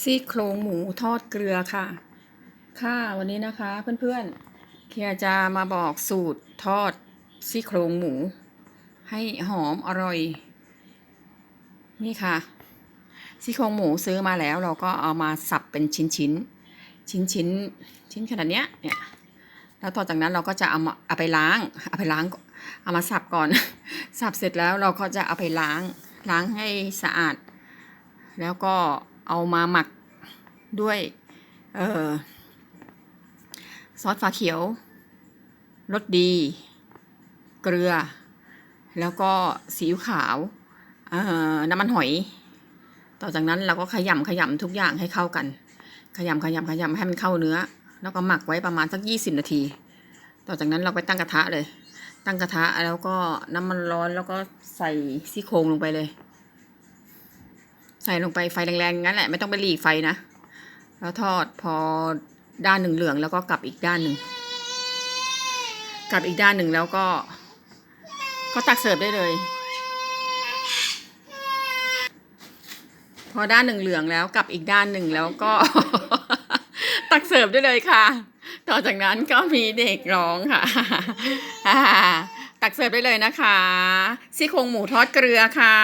ซี่โครงหมูทอดเกลือค่ะ ค่ะวันนี้นะคะเพื่อนๆเคียจะมาบอกสูตรทอดซี่โครงหมู ให้หอมอร่อย นี่ค่ะ ซี่โครงหมูซื้อมาแล้วเราก็เอามาสับเป็นชิ้นชิ้นชิ้นชิ้นๆชิ้นขนาดเนี้ยเนี่ยแล้วต่อจากนั้นเราก็จะเอามาเอาไปล้างเอาไปล้างเอามาสับก่อน สับเสร็จแล้วเราก็จะเอาไปล้างล้างให้สะอาด แล้วก็ เอามาหมักด้วยออซอสฟ้าเขียวรสดี เกลือ แล้วก็ซีอิ๊วขาวออน้ำมันหอย ต่อจากนั้นเราก็ขยำขยำทุกอย่างให้เข้ากัน ขยำขยำขยำให้มันเข้าเนื้อ แล้วก็หมักไว้ประมาณสักยี่สิบนาที ต่อจากนั้นเราไปตั้งกระทะเลย ตั้งกระทะแล้วก็น้ำมันร้อนแล้วก็ใส่ซี่โครงลงไปเลย ใส่ลงไปไฟแรงๆงั้นแหละไม่ต้องไปหลีไฟนะ แล้วทอดพอด้านหนึ่งเหลืองแล้วก็กลับอีกด้านหนึ่งกลับอีกด้านหนึ่งแล้วก็ ก็ตักเสิร์ฟได้เลย พอด้านหนึ่งเหลืองแล้วกลับอีกด้านหนึ่งแล้วก็ ตักเสิร์ฟได้เลยค่ะ ต่อจากนั้นก็มีเด็กร้องค่ะตักเสิร์ฟได้เลยนะคะซี่โครงหมูทอดเกลือค่ะ